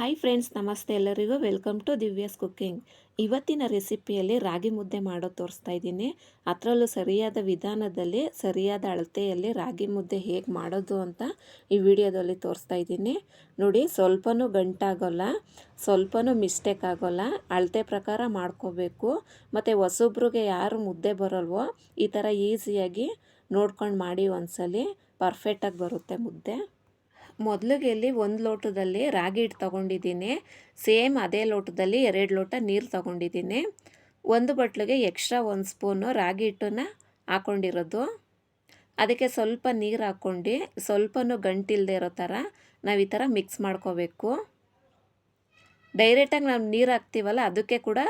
Hi friends, ನಮಸ್ತೆ ಎಲ್ಲರಿಗೂ. Welcome to Divya's cooking. ಇವತ್ತಿನ ರೆಸಿಪಿಯಲ್ಲಿ ರಾಗಿ ಮುದ್ದೆ ಮಾಡೋದು ತೋರಿಸ್ತಾ ಇದ್ದೀನಿ. ಅದರಲ್ಲೂ ಸರಿಯಾದ ವಿಧಾನದಲ್ಲಿ, ಸರಿಯಾದ ಅಳತೆಯಲ್ಲಿ ರಾಗಿ ಮುದ್ದೆ ಹೇಗೆ ಮಾಡೋದು ಅಂತ ಈ ವಿಡಿಯೋದಲ್ಲಿ ತೋರಿಸ್ತಾ ಇದ್ದೀನಿ. ನೋಡಿ, ಸ್ವಲ್ಪನೂ ಗಂಟಾಗೋಲ್ಲ, ಸ್ವಲ್ಪನೂ ಮಿಸ್ಟೇಕ್ ಆಗೋಲ್ಲ. ಅಳತೆ ಪ್ರಕಾರ ಮಾಡ್ಕೋಬೇಕು. ಮತ್ತು ಹೊಸೊಬ್ರಿಗೆ ಯಾರು ಮುದ್ದೆ ಬರೋಲ್ವೋ, ಈ ಥರ ಈಸಿಯಾಗಿ ನೋಡ್ಕೊಂಡು ಮಾಡಿ ಒಂದ್ಸಲಿ ಪರ್ಫೆಕ್ಟಾಗಿ ಬರುತ್ತೆ ಮುದ್ದೆ. ಮೊದಲಿಗೆ ಇಲ್ಲಿ ಒಂದು ಲೋಟದಲ್ಲಿ ರಾಗಿ ಹಿಟ್ಟು ತೊಗೊಂಡಿದ್ದೀನಿ. ಸೇಮ್ ಅದೇ ಲೋಟದಲ್ಲಿ ಎರಡು ಲೋಟ ನೀರು ತೊಗೊಂಡಿದ್ದೀನಿ. ಒಂದು ಬಟ್ಲಿಗೆ ಎಕ್ಸ್ಟ್ರಾ ಒಂದು ಸ್ಪೂನು ರಾಗಿ ಹಿಟ್ಟನ್ನು ಹಾಕ್ಕೊಂಡಿರೋದು ಅದಕ್ಕೆ ಸ್ವಲ್ಪ ನೀರು ಹಾಕ್ಕೊಂಡು ಸ್ವಲ್ಪನೂ ಗಂಟಿಲ್ಲದೆ ಇರೋ ಥರ ನಾವು ಈ ಥರ ಮಿಕ್ಸ್ ಮಾಡ್ಕೋಬೇಕು. ಡೈರೆಕ್ಟಾಗಿ ನಾವು ನೀರು ಹಾಕ್ತೀವಲ್ಲ, ಅದಕ್ಕೆ ಕೂಡ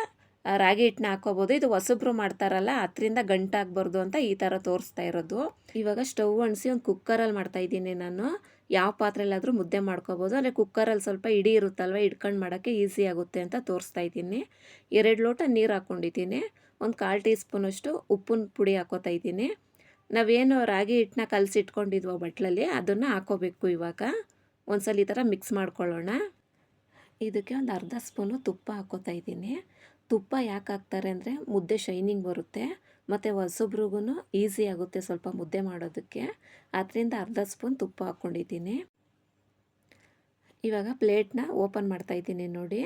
ರಾಗಿ ಹಿಟ್ಟನ್ನ ಹಾಕೋಬೋದು. ಇದು ಹೊಸಬ್ರು ಮಾಡ್ತಾರಲ್ಲ, ಅದರಿಂದ ಗಂಟಾಗಬಾರ್ದು ಅಂತ ಈ ಥರ ತೋರಿಸ್ತಾ ಇರೋದು. ಇವಾಗ ಸ್ಟವ್ ಅಣಿಸಿ ಒಂದು ಕುಕ್ಕರಲ್ಲಿ ಮಾಡ್ತಾಯಿದ್ದೀನಿ ನಾನು. ಯಾವ ಪಾತ್ರೆಯಲ್ಲಾದರೂ ಮುದ್ದೆ ಮಾಡ್ಕೋಬೋದು. ಅಂದರೆ ಕುಕ್ಕರಲ್ಲಿ ಸ್ವಲ್ಪ ಇಡಿ ಇರುತ್ತಲ್ವ ಇಟ್ಕೊಂಡು ಮಾಡೋಕ್ಕೆ ಈಸಿ ಆಗುತ್ತೆ ಅಂತ ತೋರಿಸ್ತಾ ಇದ್ದೀನಿ. ಎರಡು ಲೋಟ ನೀರು ಹಾಕ್ಕೊಂಡಿದ್ದೀನಿ ಒಂದು ಕಾಲು ಟೀ ಸ್ಪೂನಷ್ಟು ಉಪ್ಪಿನ ಪುಡಿ ಹಾಕೋತಾ ಇದ್ದೀನಿ. ನಾವೇನು ರಾಗಿ ಹಿಟ್ಟನ್ನ ಕಲಸಿಟ್ಕೊಂಡಿದ್ವೋ ಬಟ್ಲಲ್ಲಿ, ಅದನ್ನು ಹಾಕೋಬೇಕು ಇವಾಗ. ಒಂದ್ಸಲ ಈ ಥರ ಮಿಕ್ಸ್ ಮಾಡ್ಕೊಳ್ಳೋಣ. ಇದಕ್ಕೆ ಒಂದು ಅರ್ಧ ಸ್ಪೂನು ತುಪ್ಪ ಹಾಕೋತಾ ಇದ್ದೀನಿ. ತುಪ್ಪ ಯಾಕೆ ಹಾಕ್ತಾರೆ ಅಂದರೆ ಮುದ್ದೆ ಶೈನಿಂಗ್ ಬರುತ್ತೆ, ಮತ್ತು ಹೊಸೊಬ್ರಿಗೂ ಈಸಿ ಆಗುತ್ತೆ ಸ್ವಲ್ಪ ಮುದ್ದೆ ಮಾಡೋದಕ್ಕೆ. ಅದರಿಂದ ಅರ್ಧ ಸ್ಪೂನ್ ತುಪ್ಪ ಹಾಕ್ಕೊಂಡಿದ್ದೀನಿ. ಇವಾಗ ಪ್ಲೇಟ್ನ ಓಪನ್ ಮಾಡ್ತಾಯಿದ್ದೀನಿ ನೋಡಿ.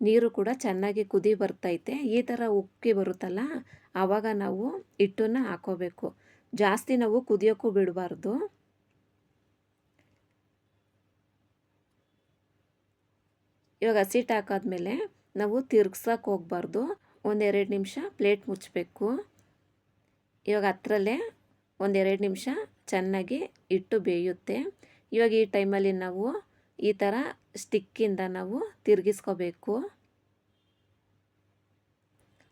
ನೀರು ಕೂಡ ಚೆನ್ನಾಗಿ ಕುದಿ ಬರ್ತೈತೆ. ಈ ಥರ ಉಕ್ಕಿ ಬರುತ್ತಲ್ಲ ಆವಾಗ ನಾವು ಹಿಟ್ಟನ್ನು ಹಾಕೋಬೇಕು. ಜಾಸ್ತಿ ನಾವು ಕುದಿಯೋಕ್ಕೂ ಬಿಡಬಾರ್ದು. ಇವಾಗ ಹಸಿಟ್ಟು ಹಾಕಾದ್ಮೇಲೆ ನಾವು ತಿರ್ಗ್ಸಕ್ಕೆ ಹೋಗ್ಬಾರ್ದು. ಒಂದೆರಡು ನಿಮಿಷ ಪ್ಲೇಟ್ ಮುಚ್ಚಬೇಕು ಇವಾಗ ಹತ್ರಲ್ಲೇ ಒಂದೆರಡು ನಿಮಿಷ ಚೆನ್ನಾಗಿ ಇಟ್ಟು ಬೇಯುತ್ತೆ. ಇವಾಗ ಈ ಟೈಮಲ್ಲಿ ನಾವು ಈ ಥರ ಸ್ಟಿಕ್ಕಿಂದ ನಾವು ತಿರುಗಿಸ್ಕೋಬೇಕು.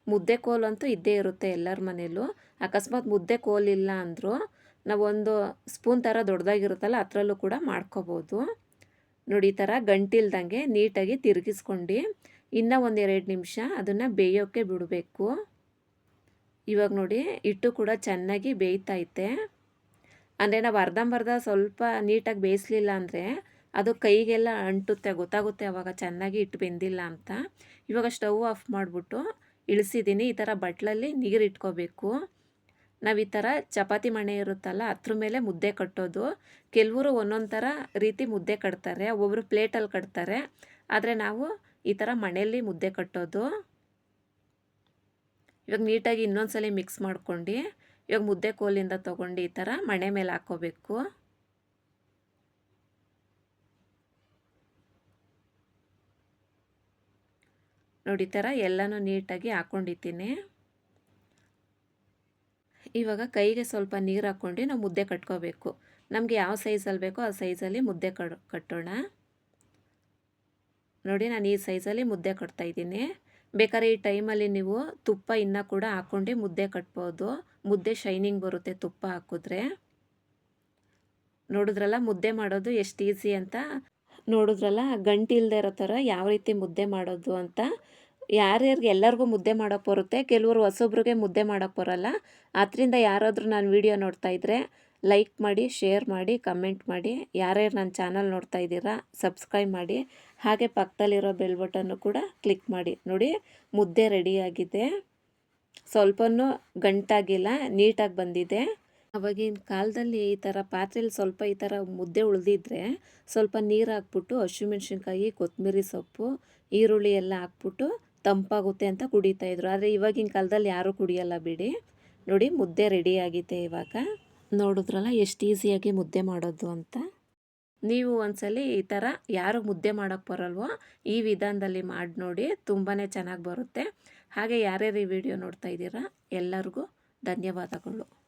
ಮುದ್ದೆ ಕೋಲಂತೂ ಇದ್ದೇ ಇರುತ್ತೆ ಎಲ್ಲರ ಮನೇಲೂ. ಅಕಸ್ಮಾತ್ ಮುದ್ದೆ ಕೋಲಿಲ್ಲ ಅಂದರೂ ನಾವು ಒಂದು ಸ್ಪೂನ್ ಥರ ದೊಡ್ಡದಾಗಿರುತ್ತಲ್ಲ ಅದರಲ್ಲೂ ಕೂಡ ಮಾಡ್ಕೋಬೋದು. ನೋಡಿ ಈ ಥರ ಗಂಟಿಲ್ದಂಗೆ ನೀಟಾಗಿ ತಿರುಗಿಸ್ಕೊಂಡು ಇನ್ನೂ ಒಂದೆರಡು ನಿಮಿಷ ಅದನ್ನು ಬೇಯೋಕ್ಕೆ ಬಿಡಬೇಕು. ಇವಾಗ ನೋಡಿ, ಹಿಟ್ಟು ಕೂಡ ಚೆನ್ನಾಗಿ ಬೇಯ್ತೈತೆ ಅಂದರೆ ನಾವು ಅರ್ಧಂಬರ್ಧ ಸ್ವಲ್ಪ ನೀಟಾಗಿ ಬೇಯಿಸ್ಲಿಲ್ಲ ಅಂದರೆ ಅದು ಕೈಗೆಲ್ಲ ಅಂಟುತ್ತೆ, ಗೊತ್ತಾಗುತ್ತೆ ಅವಾಗ ಚೆನ್ನಾಗಿ ಹಿಟ್ಟು ಬೆಂದಿಲ್ಲ ಅಂತ. ಇವಾಗ ಸ್ಟವ್ ಆಫ್ ಮಾಡಿಬಿಟ್ಟು ಇಳಿಸಿದ್ದೀನಿ ಈ ಥರ ಬಟ್ಲಲ್ಲಿ ನೀರು ಇಟ್ಕೋಬೇಕು. ನಾವು ಈ ಥರ ಚಪಾತಿ ಮಣೆ ಇರುತ್ತಲ್ಲ, ಅದ್ರ ಮೇಲೆ ಮುದ್ದೆ ಕಟ್ಟೋದು. ಕೆಲವರು ಒಂದೊಂದು ಥರ ರೀತಿ ಮುದ್ದೆ ಕಟ್ತಾರೆ, ಒಬ್ಬೊಬ್ರು ಪ್ಲೇಟಲ್ಲಿ ಕಟ್ತಾರೆ. ಆದರೆ ನಾವು ಈ ಥರ ಮನೆಯಲ್ಲಿ ಮುದ್ದೆ ಕಟ್ಟೋದು. ಇವಾಗ ನೀಟಾಗಿ ಇನ್ನೊಂದು ಸಲ ಮಿಕ್ಸ್ ಮಾಡ್ಕೊಂಡು, ಇವಾಗ ಮುದ್ದೆ ಕೋಲಿಂದ ತೊಗೊಂಡು ಈ ಥರ ಮಣೆ ಮೇಲೆ ಹಾಕ್ಕೋಬೇಕು. ನೋಡಿ, ಈ ಥರ ಎಲ್ಲನೂ ನೀಟಾಗಿ ಹಾಕ್ಕೊಂಡಿದ್ದೀನಿ. ಇವಾಗ ಕೈಗೆ ಸ್ವಲ್ಪ ನೀರು ಹಾಕ್ಕೊಂಡು ನಾವು ಮುದ್ದೆ ಕಟ್ಕೋಬೇಕು. ನಮಗೆ ಯಾವ ಸೈಜಲ್ಲಿ ಬೇಕೋ ಆ ಸೈಜಲ್ಲಿ ಮುದ್ದೆ ಕಟ್ಟೋಣ. ನೋಡಿ ನಾನು ಈ ಸೈಜಲ್ಲಿ ಮುದ್ದೆ ಕಟ್ತಾ ಇದ್ದೀನಿ. ಬೇಕಾದ್ರೆ ಈ ಟೈಮಲ್ಲಿ ನೀವು ತುಪ್ಪ ಇನ್ನೂ ಕೂಡ ಹಾಕ್ಕೊಂಡು ಮುದ್ದೆ ಕಟ್ಬೋದು. ಮುದ್ದೆ ಶೈನಿಂಗ್ ಬರುತ್ತೆ ತುಪ್ಪ ಹಾಕಿದ್ರೆ. ನೋಡಿದ್ರಲ್ಲ, ಮುದ್ದೆ ಮಾಡೋದು ಎಷ್ಟು ಈಸಿ ಅಂತ. ನೋಡಿದ್ರಲ್ಲ ಗಂಟು ಇಲ್ಲದೆ ಇರೋ ಥರ ಯಾವ ರೀತಿ ಮುದ್ದೆ ಮಾಡೋದು ಅಂತ. ಯಾರ್ಯಾರಿಗೆ ಎಲ್ಲರಿಗೂ ಮುದ್ದೆ ಮಾಡೋಕ್ಕೆ ಬರುತ್ತೆ, ಕೆಲವರು ಹೊಸೊಬ್ರಿಗೆ ಮುದ್ದೆ ಮಾಡೋಕ್ಕೆ ಬರೋಲ್ಲ. ಆದ್ದರಿಂದ ಯಾರಾದರೂ ನಾನು ವೀಡಿಯೋ ನೋಡ್ತಾ ಇದ್ದರೆ ಲೈಕ್ ಮಾಡಿ ಶೇರ್ ಮಾಡಿ ಕಮೆಂಟ್ ಮಾಡಿ. ಯಾರ್ಯಾರು ನನ್ನ ಚಾನಲ್ ನೋಡ್ತಾ ಇದ್ದೀರಾ ಸಬ್ಸ್ಕ್ರೈಬ್ ಮಾಡಿ. ಹಾಗೆ ಪಕ್ಕದಲ್ಲಿರೋ ಬೆಲ್ ಬಟನ್ನು ಕೂಡ ಕ್ಲಿಕ್ ಮಾಡಿ. ನೋಡಿ, ಮುದ್ದೆ ರೆಡಿಯಾಗಿದೆ ಸ್ವಲ್ಪನೂ ಗಂಟಾಗಿಲ್ಲ, ನೀಟಾಗಿ ಬಂದಿದೆ. ಅವಾಗಿನ ಕಾಲದಲ್ಲಿ ಈ ಥರ ಪಾತ್ರೆಯಲ್ಲಿ ಸ್ವಲ್ಪ ಈ ಥರ ಮುದ್ದೆ ಉಳಿದಿದ್ರೆ ಸ್ವಲ್ಪ ನೀರು ಹಾಕ್ಬಿಟ್ಟು ಹಸಿಮೆಣ್ಸಿನ್ಕಾಯಿ ಕೊತ್ತಂಬರಿ ಸೊಪ್ಪು, ಈರುಳ್ಳಿ ಎಲ್ಲ ಹಾಕ್ಬಿಟ್ಟು ತಂಪಾಗುತ್ತೆ ಅಂತ ಕುಡಿತಾಯಿದ್ರು ಆದರೆ ಇವಾಗಿನ ಕಾಲದಲ್ಲಿ ಯಾರೂ ಕುಡಿಯಲ್ಲ ಬಿಡಿ. ನೋಡಿ, ಮುದ್ದೆ ರೆಡಿಯಾಗಿದೆ ಇವಾಗ. ನೋಡಿದ್ರಲ್ಲ ಎಷ್ಟು ಈಸಿಯಾಗಿ ಮುದ್ದೆ ಮಾಡೋದು ಅಂತ. ನೀವು ಒಂದ್ಸಲಿ ಈ ಥರ ಯಾರು ಮುದ್ದೆ ಮಾಡೋಕ್ಕೆ ಬರಲ್ವೋ ಈ ವಿಧಾನದಲ್ಲಿ ಮಾಡಿ ನೋಡಿ ತುಂಬಾ ಚೆನ್ನಾಗಿ ಬರುತ್ತೆ. ಹಾಗೆ ಯಾರ್ಯಾರು ಈ ವಿಡಿಯೋ ನೋಡ್ತಾ ಇದ್ದೀರಾ, ಎಲ್ಲರಿಗೂ ಧನ್ಯವಾದಗಳು.